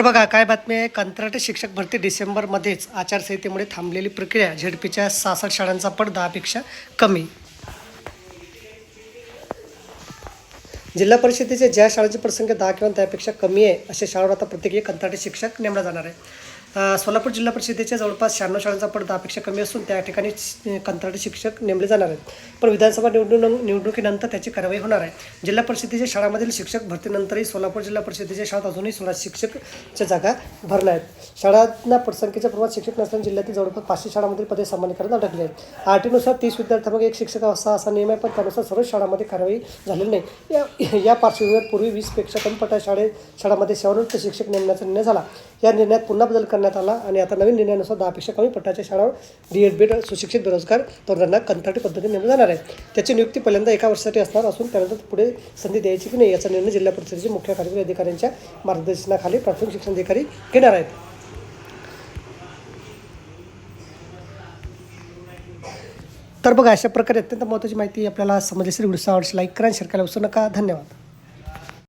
तर बघा काय बातमी आहे? कंत्राटी शिक्षक भरती डिसेंबरमध्येच आचारसंहितेमुळे थांबलेली प्रक्रिया झेडपीच्या सहासष्ट शाळांचा पण दहापेक्षा कमी. जिल्हा परिषदेच्या ज्या शाळांची प्रसंख्या दहा किंवा त्यापेक्षा कमी आहे अशा शाळांवर आता प्रत्येकी कंत्राटी शिक्षक नेमला जाणार आहे. सोलापूर जिल्हा परिषदेच्या जवळपास शहाण्णव शाळांचा पट दहापेक्षा कमी असून त्या ठिकाणी श- कंत्राटी शिक्षक नेमले जाणार आहेत. पण विधानसभा निवडणूक निवडणुकीनंतर त्याची कारवाई होणार आहे. जिल्हा परिषदेच्या शाळांमधील शिक्षक भरतीनंतरही सोलापूर जिल्हा परिषदेच्या शाळेत अजूनही सोळा शिक्षकच्या जागा भरल्या आहेत. शाळांना पटसंख्येच्या प्रमाणात शिक्षक नसल्याने जिल्ह्यातील जवळपास पाचशे शाळांमधील पदे सामान्यकरण अडकले आहेत. आरटीनुसार तीस विद्यार्थ्यांमध्ये एक शिक्षक असा असा नियम आहे पण त्यानुसार सर्व शाळांमध्ये कारवाई झालेली नाही. या या पार्श्वभूमीवर पूर्वी वीसपेक्षा कमी पटा शाळे शाळांमध्ये सेवानिवृत्त शिक्षक नेमण्याचा निर्णय झाला. या निर्णयात पुन्हा बदल करण्यात आला आणि आता नवीन निर्णयानुसार दहापेक्षा कमी पटाच्या शाळावर डी एड बीड सुशिक्षित बेरोजगार तरुणांना कंत्राटी पद्धतीने नेमले जाणार आहे. त्याची नियुक्ती पहिल्यांदा एका वर्षासाठी असणार असून त्यानंतर पुढे संधी द्यायची की नाही याचा निर्णय जिल्हा परिषदेचे मुख्य कार्यकारी अधिकाऱ्यांच्या मार्गदर्शनाखाली प्राथमिक शिक्षण अधिकारी घेणार आहेत. तर बघा अशा प्रकारे अत्यंत महत्त्वाची माहिती आपल्याला समजली असेल व्हिडिओ आवडस लाईक करा शेअर करायला विसरू नका. धन्यवाद.